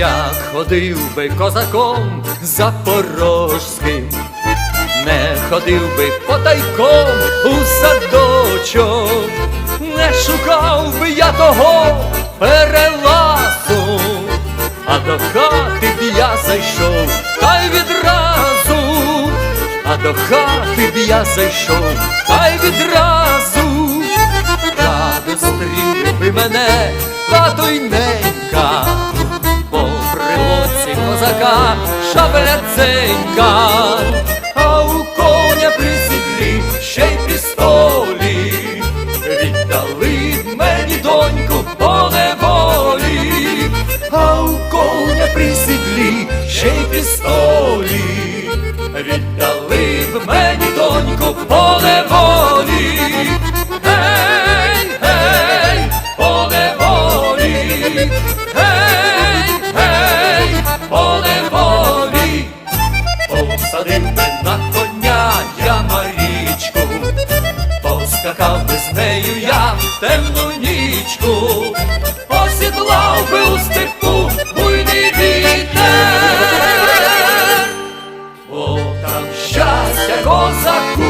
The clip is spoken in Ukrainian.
як ходив би козаком запорожським, не ходив би потайком у садочок, не шукав би я того переласу, а до хати б я зайшов, та й відразу, а до хати б я зайшов, та й відразу. Ради зустріли би мене тато й ненька, козака шабляценька, а у коня при сідлі ще й пістолі, віддали мені доньку по неволі, а у коня при ще й пістолі, віддали б мені доньку по неволі. Я Марічку, поскакав би з нею я в темну нічку, посідлав би у степу буйний вітер, О, там щастя козаку